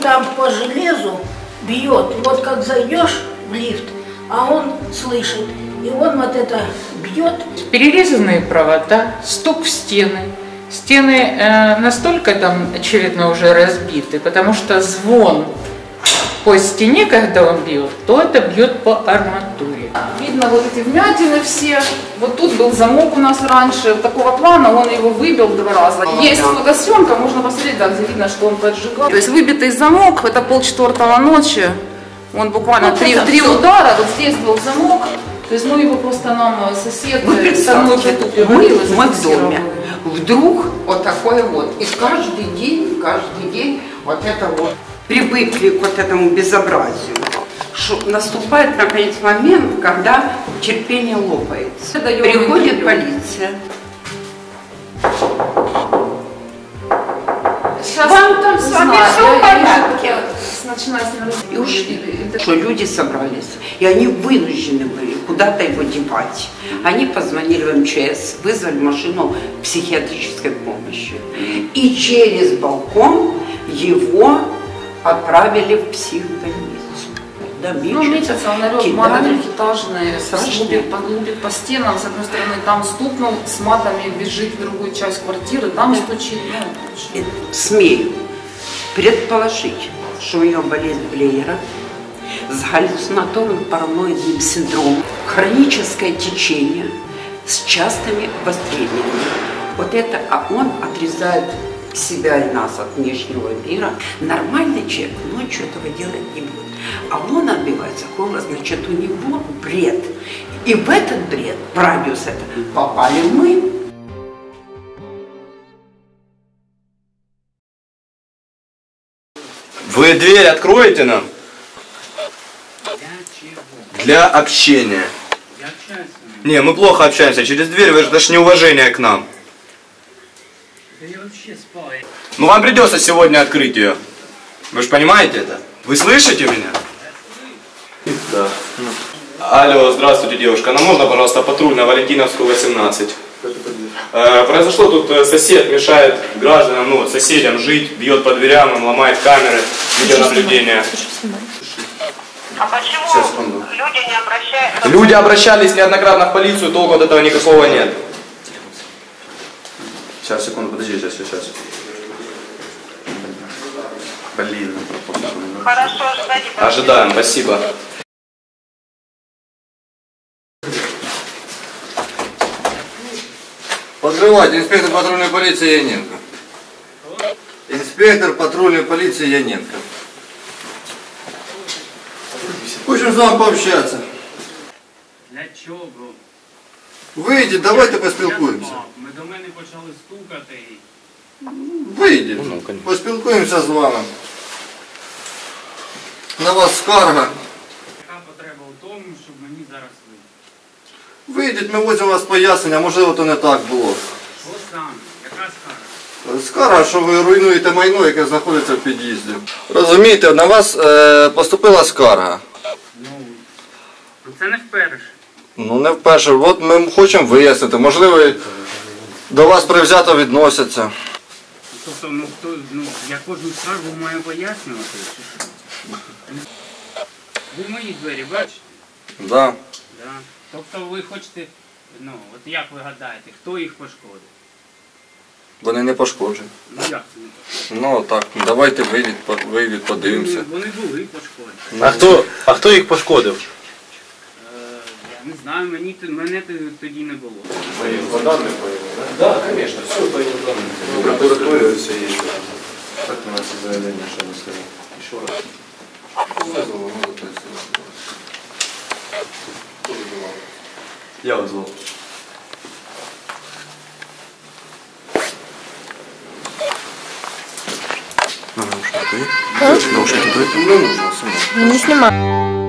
там по железу бьет. Вот как зайдешь в лифт, а он слышит. И он вот это бьет. Перерезанные провода, стук в стены. Стены э, настолько там, очевидно, уже разбиты, потому что звон по стене, когда он бьет, то это бьет по арматуре. Видно вот эти вмятины все. Вот тут был замок у нас раньше, такого плана, он его выбил два раза. Есть фотосъемка, можно посмотреть, да, где видно, что он поджигал. То есть выбитый замок, это полчетвертого ночи, он буквально Вот три, три удара, вот здесь был замок. То есть мы его просто нам э, сосед Вы э, представьте, мы, мы в доме, вдруг вот такое вот. И каждый день, каждый день вот это вот. Привыкли к вот этому безобразию. Наступает, наконец, момент, когда терпение лопается. Приходит полиция. Сейчас Вам там с вами я- в порядке? И ушли. Что люди собрались, и они вынуждены были куда-то его девать. Они позвонили в МЧС, вызвали машину психиатрической помощи. И через балкон его отправили в психбольницу. Да, Ну, месяц он орет, трехэтажные, Страшно. лупит, по- лупит по стенам, с одной стороны там стукнул, с матами бежит в другую часть квартиры, там стучит. Ну, Смею предположить, что у нее болезнь Блейера с галлюцинаторным параноидным синдромом, хроническое течение с частыми обострениями. Вот это, а он отрезает себя и нас от внешнего мира. Нормальный человек ночью этого делать не будет. А он отбивается кругло, значит, у него бред. И в этот бред, в радиус это, попали мы. Вы дверь откроете нам? Для общения. Не, мы плохо общаемся. Через дверь вы же- это ж неуважение к нам. Ну вам придется сегодня открыть ее. Вы же понимаете это? Вы слышите меня? Да. Алло, здравствуйте, девушка. Нам можно, пожалуйста, патрульная Валентиновскую 18? Э, произошло тут э, сосед мешает гражданам, ну, соседям жить, бьет по дверям, им ломает камеры, видеонаблюдения. А почему Сейчас, секунду. люди не обращаются? Люди обращались неоднократно в полицию, толку от этого никакого нет. Сейчас, секунду, подожди, сейчас, сейчас. Блин. Хорошо, ждать. Ожидаем, спасибо. Подрывать, инспектор патрульной полиции Яненко. Инспектор патрульной полиции Яненко. Хочем с вами пообщаться. Для чого? Вийдіть, давайте поспілкуємося. Ми до мене почали стукати. Вийдіть, поспілкуємося з вами. На вас скарга. Яка потреба в тому, щоб мені зараз вийти? Вийдіть, ми возимо вас пояснення, можливо, то не так було. Що саме? Яка скара? Скарга, що ви руйнуєте майно, яке знаходиться в під'їзді. Розумієте, на вас е, поступила скарга. Ну, ну це не вперше. Ну не вперше. От ми хочемо вияснити. Можливо, до вас привзято відносяться. Тобто, ну хто, ну, я кожну скаргу маю пояснювати? Ви мої двері бачите? Да. Да. Тобто ви хочете, ну, от як ви гадаєте, хто їх пошкодив? Вони не пошкоджені. Ну як це не пошкодив? Ну так, давайте вийдіть, по- подивимося. Вони були пошкоджені. А хто, а хто їх пошкодив? Е, я не знаю, мені, т- мене т- тоді не було. Да, конечно, все по его прокуратуре все є. Так у нас заявлення, що не сказав. Ще раз. Визвали, ну, записуємо. Хто визивав? Я вызвал. Ну, Не нужно, сынок. Не снимай.